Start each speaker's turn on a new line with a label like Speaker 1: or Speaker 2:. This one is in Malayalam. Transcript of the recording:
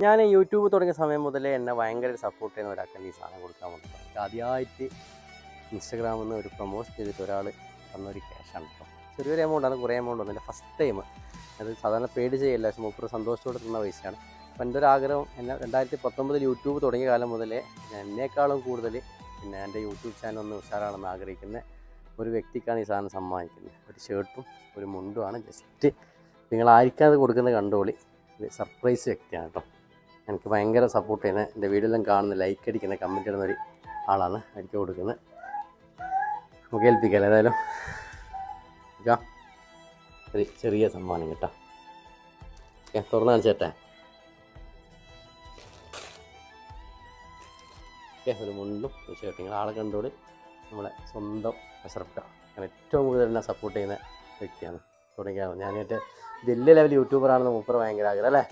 Speaker 1: ഞാൻ യൂട്യൂബ് തുടങ്ങിയ സമയം മുതലേ എന്നെ ഭയങ്കര സപ്പോർട്ട് ചെയ്യുന്ന ഒരാൾക്കാണ് ഈ സാധനം കൊടുക്കാൻ വേണ്ടി ആദ്യമായിട്ട് ഇൻസ്റ്റഗ്രാമിൽ നിന്ന് ഒരു പ്രൊമോഷൻ ചെയ്തിട്ട് ഒരാൾ തന്നൊരു ക്യാഷാണ് കേട്ടോ ചെറിയൊരു എമൗണ്ട് ആണ് കുറേ എമൗണ്ട് ഒന്നുമില്ല. ഫസ്റ്റ് ടൈം അത് സാധാരണ പേഡ് ചെയ്യല്ല പക്ഷെ മുപ്പത് സന്തോഷത്തോടെ തന്ന പൈസയാണ്. അപ്പം എന്റെ ഒരു ആഗ്രഹം എന്നെ രണ്ടായിരത്തി പത്തൊമ്പതിൽ യൂട്യൂബ് തുടങ്ങിയ കാലം മുതലേ എന്നേക്കാളും കൂടുതൽ പിന്നെ എന്റെ യൂട്യൂബ് ചാനൽ ഒന്ന് ഉഷാറാണെന്ന് ആഗ്രഹിക്കുന്ന ഒരു വ്യക്തിക്കാണ് ഈ സാധനം സമ്മാനിക്കുന്നത്. ഒരു ഷർട്ടും ഒരു മുണ്ടുമാണ് ജസ്റ്റ് നിങ്ങൾ ആർക്കാത് കൊടുക്കുന്ന കണ്ടോളി. സർപ്രൈസ് വ്യക്തിയാണ് കേട്ടോ എനിക്ക് ഭയങ്കര സപ്പോർട്ട് ചെയ്യുന്ന എന്റെ വീഡിയോയിലും കാണുന്ന ലൈക്ക് അടിക്കുന്ന കമന്റ് ഇടുന്ന ഒരു ആളാണ് എനിക്ക് കൊടുക്കുന്നത്. നമുക്ക് ഏൽപ്പിക്കാം ഏതായാലും ഒരു ചെറിയ സമ്മാനം കേട്ടോ. ഓക്കെ തുറന്നു കാണിച്ചേട്ടെ. ഓക്കെ ഒരു മുണ്ടും ഷർട്ടും നിങ്ങൾ ആളെ കണ്ടോളി നമ്മളെ സ്വന്തം അസർഫ ഞാൻ ഏറ്റവും കൂടുതൽ എന്നെ സപ്പോർട്ട് ചെയ്യുന്ന വ്യക്തിയാണ്. തുടങ്ങിയാണ് ഏറ്റവും വലിയ ലെവൽ യൂട്യൂബറാണെന്ന് മൂപ്പർ ഭയങ്കര ആഗ്രഹം അല്ലേ?